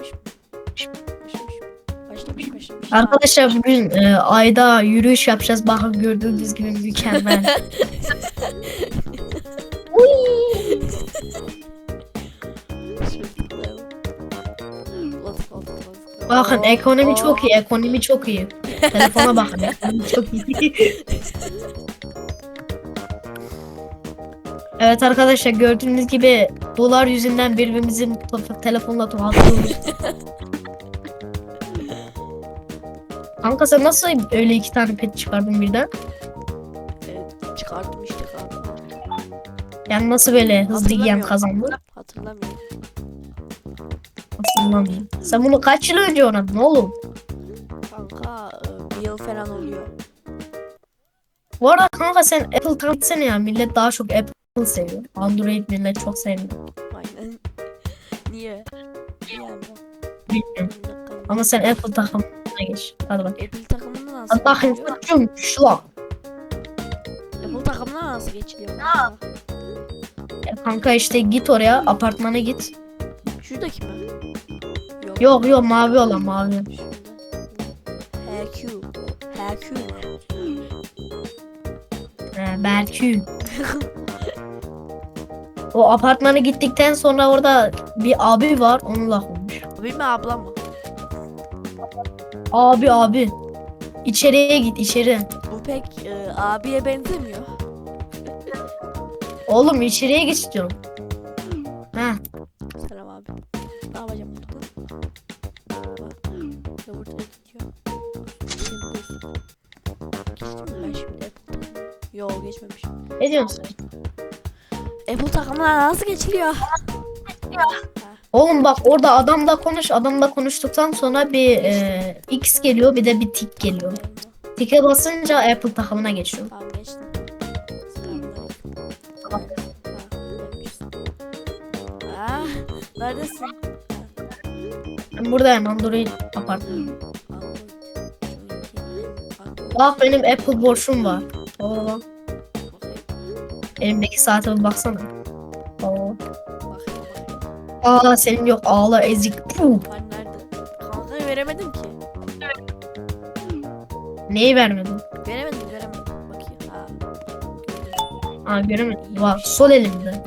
Başlamış mı? Başlamış. Başlamış başlamış. Arkadaşlar bugün e, ayda yürüyüş yapacağız. Bakın gördüğünüz gibi mükemmel. Bakın ekonomi çok iyi. Ekonomi çok iyi. Telefona bakın. Ekonomi çok iyi. evet arkadaşlar gördüğünüz gibi dolar yüzünden birbirimizin telefonla tuhaflıyoruz. Kanka sen nasıl öyle iki tane pet çıkardın birden? Evet, çıkardım işte kanka. Yani nasıl böyle hızlı yiyen kazandın? Hatırlamıyorum. Hatırlamıyorum. Sen bunu kaç yıl önce oynadın oğlum? Kanka e, bir yıl falan oluyor. Bu arada kanka sen Apple tanıtsana ya. Millet daha çok Apple seviyor. Android millet çok sevmiyor. Aynen. Niye? Niye ama? Bilmiyorum. Ama sen Apple takımına geç. Hadi bak. Apple takımında nasıl koçum şu an. Apple takımına nasıl geçiliyor? Ya Kanka işte git oraya apartmana git. Şuradaki mi? Yok yok mavi olan mavi. HQ. HQ. He, belki. O apartmana gittikten sonra orada bir abi var onunla konuş. Abi mi abla mı? Abi abi. İçeriye git içeri. Bu pek e, abiye benzemiyor. Oğlum içeriye git istiyorum. Heh. Selam abi. Ne yapacağım burada? Burada gidiyor. Geçtim mi ben şimdi? Yo geçmemişim. Ne diyorsun? Apple takımına nasıl geçiliyor? Oğlum bak orada adamla konuş. Adamla konuştuktan sonra bir e, X geliyor bir de bir tik geliyor. Tike basınca Apple takımına geçiyor. Tamam geçtim. Ah, neredesin? Ben buradayım Android apartmanı. Bak benim Apple borçum var. Oo, elimdeki saate bir baksana. Bakayım. Aa senin yok ağla ezik. Puh. Hani nerede? Kanka veremedim ki. Neyi vermedin? Veremedim, veremedim. Bakayım. Ha. Aa göremedim. Bak sol elimde.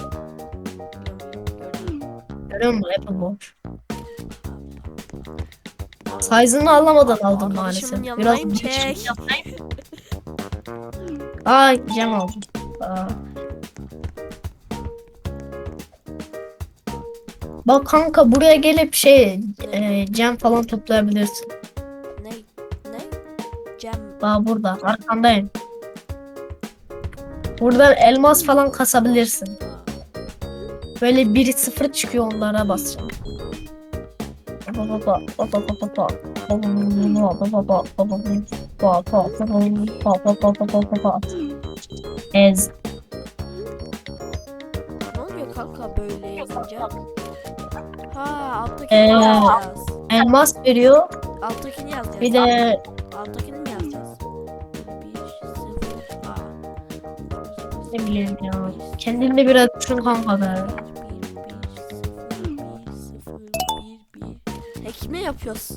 Görüyor musun Apple borç? Size'ını alamadan aldım maalesef. Biraz yanındayım, çek. Aa cam aldım. Aa. Bak kanka buraya gelip şey e, cam falan toplayabilirsin. Ne? Ne? Cem. Bak burada arkandayım. Buradan elmas falan kasabilirsin. Böyle 1-0 çıkıyor onlara basacağım. Ez. Kanka böyle yazınca? Ha alttakini Ee, yazacağız. Elmas veriyor. Alttakini yazacağız. Bir de Alttakini mi yazacağız? Bir, sıfır, ha. ne bileyim ya. Kendini de biraz düşün kanka be. Mi yapıyoruz?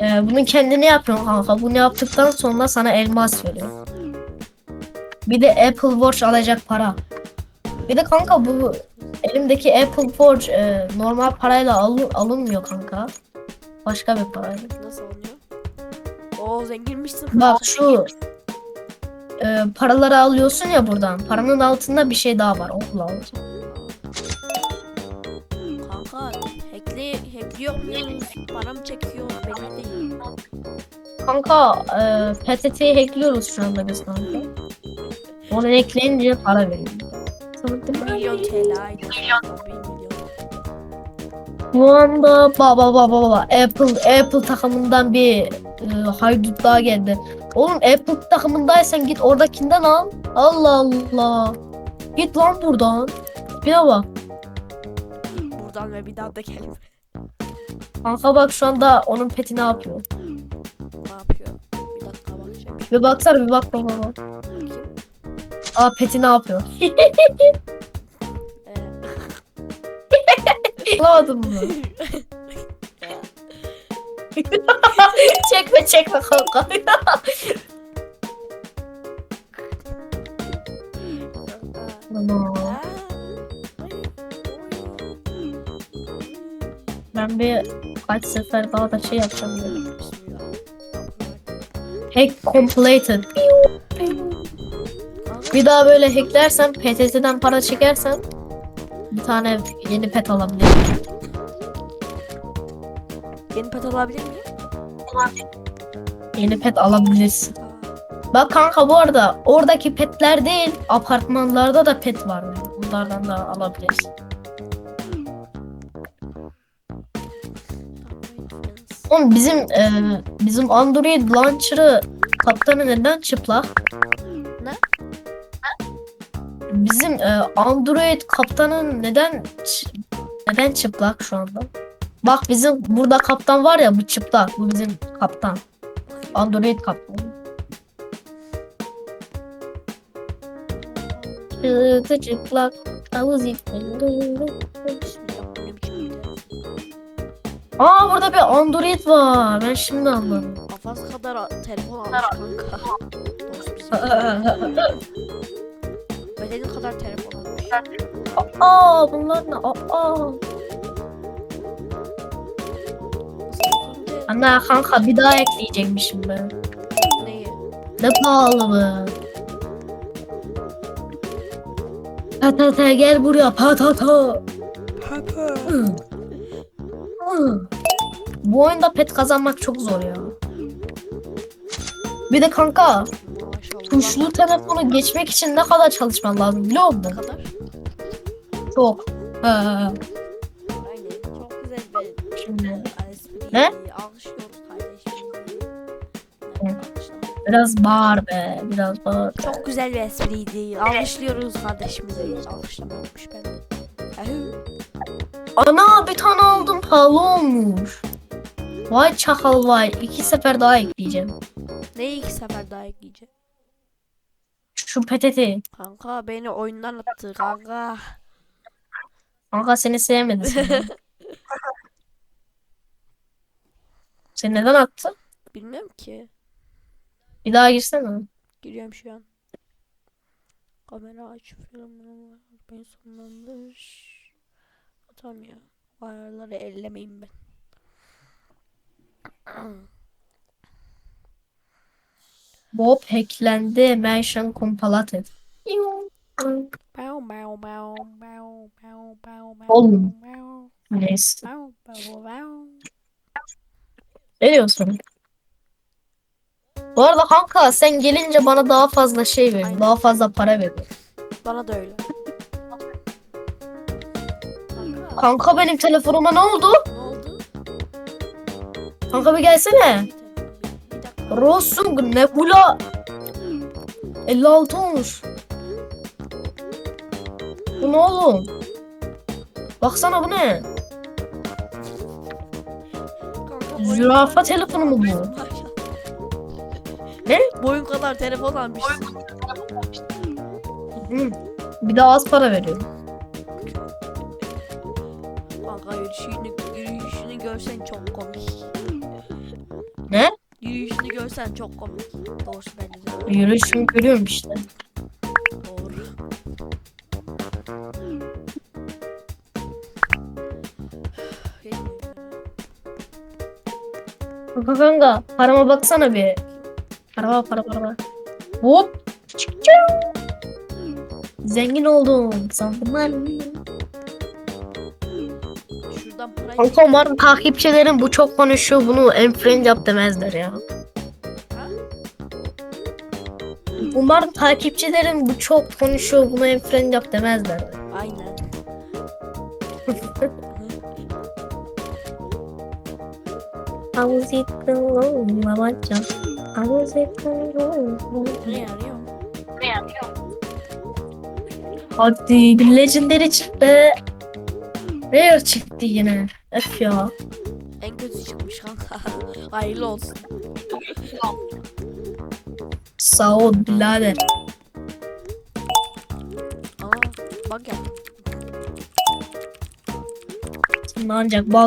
Ee, bunu kendine yapıyorsun kanka. Bunu yaptıktan sonra sana elmas veriyor. Bir de Apple Watch alacak para. Bir de kanka bu elimdeki Apple Watch e, normal parayla alın, alınmıyor kanka. Başka bir parayla. Nasıl oluyor? Oo zenginmişsin. Bak şu e, paraları alıyorsun ya buradan. Paranın altında bir şey daha var. Onu alacağım. Kanka hackli, hackliyor muyuz? Para mı çekiyor? Belli değil. Kanka e, PTT'yi hackliyoruz şu anda biz kanka. Onu ekleyince para veriyor. Milyon TL aydı. Bir milyon. Bu anda baba baba baba Apple Apple takımından bir e, haydut daha geldi. Oğlum Apple takımındaysan git oradakinden al. Allah Allah. Git lan buradan. Bir bak. Buradan ve bir daha da gelip Kanka bak şu anda onun peti ne yapıyor. ne yapıyor? Bir dakika bakacağım. Bir baksana bir bak baba bak. Aa peti ne yapıyor. Tıklamadın mı? çekme çekme kanka. Tamam. Ben bir kaç sefer daha da şey yapacağım. dedim. Hack completed. Bir daha böyle hacklersen, PTT'den para çekersen bir tane yeni pet alabilirim. Yeni pet alabilir miyim? Yeni pet alabilirsin. Bak kanka bu arada oradaki petler değil apartmanlarda da pet var. Bunlardan da alabilirsin. Oğlum bizim e, bizim Android launcher'ı kaptanı neden çıplak? Bizim e, Android kaptanın neden neden çıplak şu anda? Bak bizim burada kaptan var ya bu çıplak. Bu bizim kaptan. Android kaptan. Çıktı çıplak. Havuz. Aa burada bir Android var. Ben şimdi anladım. Afaz kadar telefon almış kanka. Bedeni kadar telefon almış. Aa bunlar ne? Aa. Ana kanka bir daha ekleyecekmişim ben. Neyi? Ne pahalı mı? Patata gel buraya patata. Hı. Hı. Bu oyunda pet kazanmak çok zor ya. Bir de kanka. Tuşlu telefonu geçmek için ne kadar çalışman lazım biliyor musun? Ne kadar? Çok. Ha, Aynen. Çok güzel bir şimdi. Ne? Alkışlıyoruz kardeşim. Hı. biraz bağır be. Biraz bağır. Çok güzel bir espriydi. Alkışlıyoruz kardeşimizi. Alkışlamıyormuş ben. Ahı. Ana bir tane aldım pahalı olmuş. Vay çakal vay. İki sefer daha ekleyeceğim. Neyi iki sefer daha ekleyeceğim? Şu peteti. Kanka beni oyundan attı kanka. Kanka seni sevmedi seni. Seni neden attı? Bilmiyorum ki. Bir daha girsene. Giriyorum şu an. Kamera aç filmini ben sonlandır. Ya. Ayarları ellemeyeyim ben. Bob hacklendi. Mention completed. Oğlum. Neyse. Ne diyorsun? Bu arada kanka sen gelince bana daha fazla şey ver. Aynen. Daha fazla para ver. Bana da öyle. Kanka, Kanka benim telefonuma ne oldu? ne oldu? Kanka bir gelsene. Rosung Nebula 56 olmuş. Bu ne oğlum? Baksana bu ne? Zürafa telefonu mu bu? almış. Ne? Boyun kadar telefon almışsın. Hı. Bir de az para veriyor. Kanka yürüyüşünü, yürüyüşünü görsen çok komik. Görsen çok komik. Doğrusu bence de. Yürüyüşümü görüyorum işte. Doğru. Kanka kanka parama baksana bir. Parama para para. Hop. Zengin oldum. Sandılar. Şuradan parayı Kanka umarım takipçilerim bu çok konuşuyor bunu enfriend yap demezler ya. Umarım takipçilerim bu çok konuşuyor bunu enfriend yap demezler. Aynen. I was it alone, babacığım. I was it alone. Ne arıyor? Hadi bir legendary çıktı. Rare çıktı yine. Öf ya. En kötü çıkmış kanka. Hayırlı olsun. Sağ ol birader. Aa, bak ya. ancak bal